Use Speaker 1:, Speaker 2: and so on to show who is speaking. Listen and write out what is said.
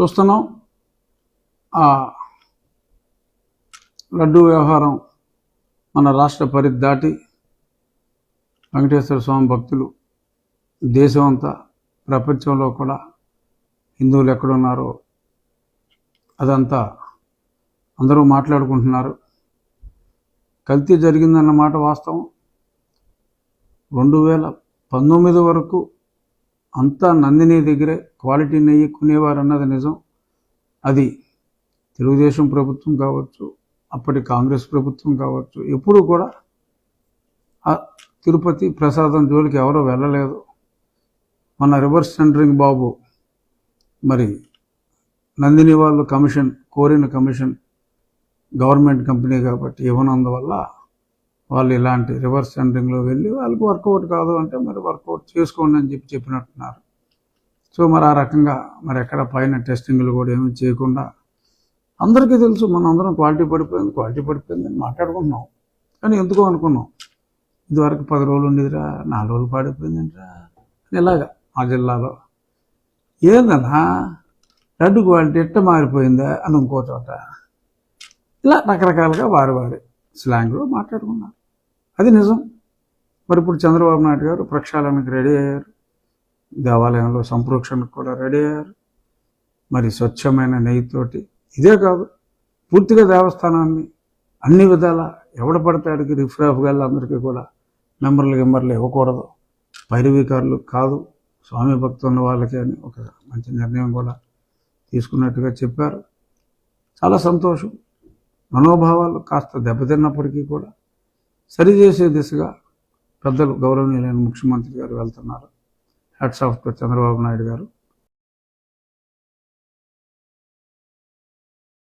Speaker 1: చూస్తున్నాం. ఆ లడ్డూ వ్యవహారం మన రాష్ట్ర పరిధి దాటి వెంకటేశ్వర స్వామి భక్తులు దేశం అంతా ప్రపంచంలో కూడా హిందువులు ఎక్కడున్నారో అదంతా అందరూ మాట్లాడుకుంటున్నారు. కల్తీ జరిగిందన్నమాట వాస్తవం. రెండు వేల పంతొమ్మిది వరకు అంతా నందిని దగ్గరే క్వాలిటీ నెయ్యి కొనేవారు అన్నది నిజం. అది తెలుగుదేశం ప్రభుత్వం కావచ్చు అప్పటి కాంగ్రెస్ ప్రభుత్వం కావచ్చు ఎప్పుడూ కూడా ఆ తిరుపతి ప్రసాదం జోలికి ఎవరో వెళ్ళలేదు. మన రివర్స్ టెండరింగ్ బాబు మరి నందిని వాళ్ళు కమిషన్ కోరిన కమిషన్ గవర్నమెంట్ కంపెనీ కాబట్టి ఇవ్వనందువల్ల వాళ్ళు ఇలాంటి రివర్స్ టెండరింగ్లో వెళ్ళి వాళ్ళకి వర్కౌట్ కాదు అంటే మరి వర్కౌట్ చేసుకోండి అని చెప్పి చెప్పినట్టున్నారు. సో మరి ఆ రకంగా మరి ఎక్కడ పైన టెస్టింగ్లు కూడా ఏమీ చేయకుండా అందరికీ తెలుసు మనం అందరం క్వాలిటీ పడిపోయింది క్వాలిటీ పడిపోయింది అని మాట్లాడుకుంటున్నాం. కానీ ఎందుకో అనుకున్నాం. ఇదివరకు పది రోజులు ఉండేదిరా నాలుగు రోజులు పాడిపోయిందిరా అని ఇలాగా మా జిల్లాలో. ఏందన్నా? లడ్డు క్వాలిటీ ఎట్ట మారిపోయిందా అని ఇంకో చోట. ఇలా రకరకాలుగా వారి వారి స్లాంగ్లో మాట్లాడుకున్నారు. అది నిజం. మరి ఇప్పుడు చంద్రబాబు నాయుడు గారు ప్రక్షాళనకు రెడీ అయ్యారు. దేవాలయంలో సంప్రోక్షణకు కూడా రెడీ అయ్యారు. మరి స్వచ్ఛమైన నెయ్యితోటి ఇదే కాదు పూర్తిగా దేవస్థానాన్ని అన్ని విధాల ఎవడ పడతాడికి రిఫ్రాఫ్ అందరికీ కూడా మెంబర్లు గింబర్లు ఇవ్వకూడదు. పైరవీకారులు కాదు స్వామి భక్తులు ఉన్న వాళ్ళకి అని ఒక మంచి నిర్ణయం కూడా తీసుకున్నట్టుగా చెప్పారు. చాలా సంతోషం. మనోభావాలు కాస్త దెబ్బతిన్నప్పటికీ కూడా సరిచేసే దిశగా పెద్దలు గౌరవనీయులైన ముఖ్యమంత్రి గారు వెళ్తున్నారు. Heads off to Chandrababu Naidu గారు.